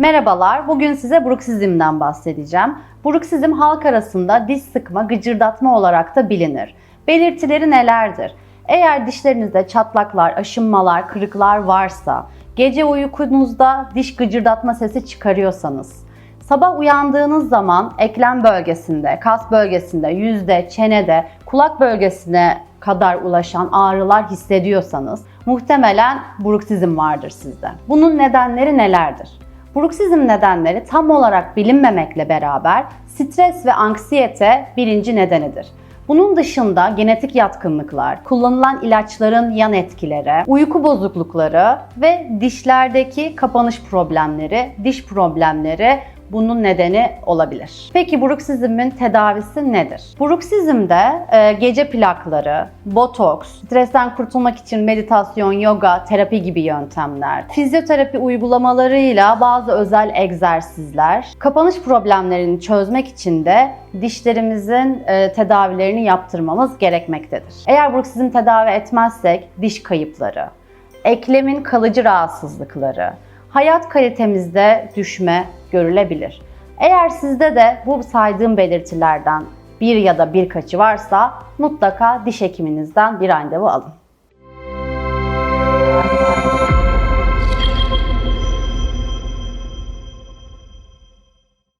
Merhabalar, bugün size bruksizmden bahsedeceğim. Bruksizm halk arasında diş sıkma, gıcırdatma olarak da bilinir. Belirtileri nelerdir? Eğer dişlerinizde çatlaklar, aşınmalar, kırıklar varsa, gece uykunuzda diş gıcırdatma sesi çıkarıyorsanız, sabah uyandığınız zaman eklem bölgesinde, kas bölgesinde, yüzde, çenede, kulak bölgesine kadar ulaşan ağrılar hissediyorsanız muhtemelen bruksizm vardır sizde. Bunun nedenleri nelerdir? Bruksizm nedenleri tam olarak bilinmemekle beraber stres ve anksiyete birinci nedenidir. Bunun dışında genetik yatkınlıklar, kullanılan ilaçların yan etkileri, uyku bozuklukları ve dişlerdeki kapanış problemleri, diş problemleri bunun nedeni olabilir. Peki bruksizmin tedavisi nedir? Bruksizmde e, gece plakları, botoks, stresten kurtulmak için meditasyon, yoga, terapi gibi yöntemler, fizyoterapi uygulamalarıyla bazı özel egzersizler, kapanış problemlerini çözmek için de dişlerimizin e, tedavilerini yaptırmamız gerekmektedir. Eğer bruksizm tedavi etmezsek diş kayıpları, eklemin kalıcı rahatsızlıkları, hayat kalitemizde düşme görülebilir. Eğer sizde de bu saydığım belirtilerden bir ya da birkaçı varsa mutlaka diş hekiminizden bir randevu alın.